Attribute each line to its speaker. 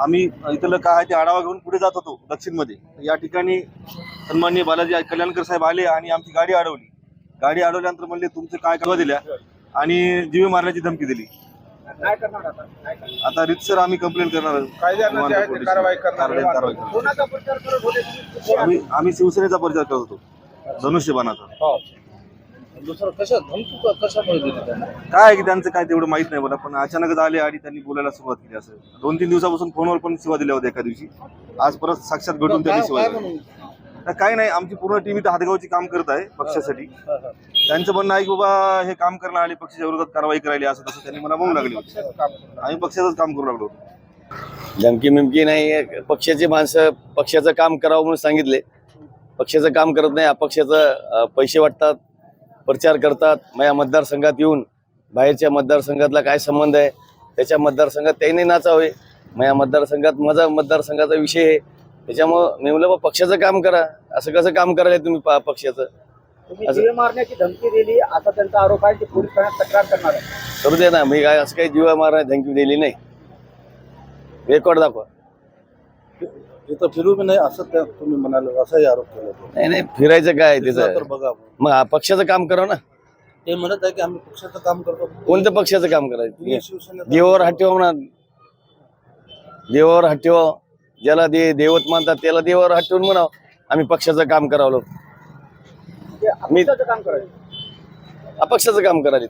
Speaker 1: आम्ही इथलं काय आहे ते आढावा घेऊन पुढे जात होतो दक्षिणमध्ये. या ठिकाणी सन्माननीय बालाजी कल्याणकर साहेब आले आणि आमची गाडी अडवली. गाडी अडवल्यानंतर म्हणले तुमचे काय करवा दिल्या आणि जीवे मारण्याची धमकी दिली.
Speaker 2: आता
Speaker 1: रितसर आम्ही कंप्लेंट करणार? आम्ही आम्ही शिवसेनेचा प्रचार करत होतो. धनुष्यबाणाचा.
Speaker 3: हो. दुसरं कशा धमकी क- कशामुळे दिली त्यांना?
Speaker 1: काय आहे की त्यांचं काय तेवढं माहीत नाही मला पण अचानकच आले आणि त्यांनी बोलायला सुरुवात केली असं. दोन तीन दिवसापासून फोनवर पण सेवा दिल्या होत्या एका दिवशी. आज परत साक्षात घडून त्यांनी सेवा.
Speaker 3: म्हणून?
Speaker 1: तर काही नाही आमची पूर्ण टीम इथं हातगावची काम करत आहे पक्षासाठी. त्यांचं म्हणणं आहे की बाबा हे काम करायला आले पक्षाच्या विरोधात कारवाई करायला असं तसं त्यांनी मला म्हणू लागले. होते. आम्ही पक्षाचंच काम करू लागलो. होतो
Speaker 4: धमकी मिमकी नाही पक्षाची माणसं पक्षाचं काम करावं म्हणून सांगितले. पक्षाचं काम करत नाही अपक्षाचं अं, पैसे वाटतात. प्रचार करतात. माझ्या मतदारसंघात येऊन बाहेरच्या मतदारसंघातला काय संबंध आहे? त्याच्या मतदारसंघात त्यांनी नाचावे माझ्या मतदारसंघात माझा मतदारसंघाचा विषय आहे त्याच्यामुळं मी म्हणलं बा पक्षाचं काम करा. असं कसं काम करायला तुम्ही पा- पक्षाचं?
Speaker 2: तुम्ही मारण्याची धमकी दिली असा त्यांचा आरोप आहे की पोलीस ठाण्यात तक्रार करणार आहे.
Speaker 4: करू दे ना. मी काय असं काही जीवा मारा धमकी दिली नाही. रेकॉर्ड दाखवा.
Speaker 3: इथं फिरू बी नाही असं त्या तुम्ही म्हणाले असाही आरोप केला.
Speaker 4: नाही नाही फिरायचं काय
Speaker 3: तिथं?
Speaker 4: त्याचं
Speaker 3: तर बघा
Speaker 4: मग हा पक्षाचं काम करा ना?
Speaker 3: ते म्हणत आहे की आम्ही पक्षाचं काम करतो.
Speaker 4: कोणत्या पक्षाचं काम
Speaker 3: तुम्ही
Speaker 4: करायचं देवावर हात ठेवा म्हणा देवावर हात ठेवा ज्याला दे देवत मानतात त्याला देवावर हात ठेवून म्हणावं. आम्ही पक्षाचं काम करावं
Speaker 2: ते अपक्षाचं काम करायचं.
Speaker 4: अपक्षाचं काम करायला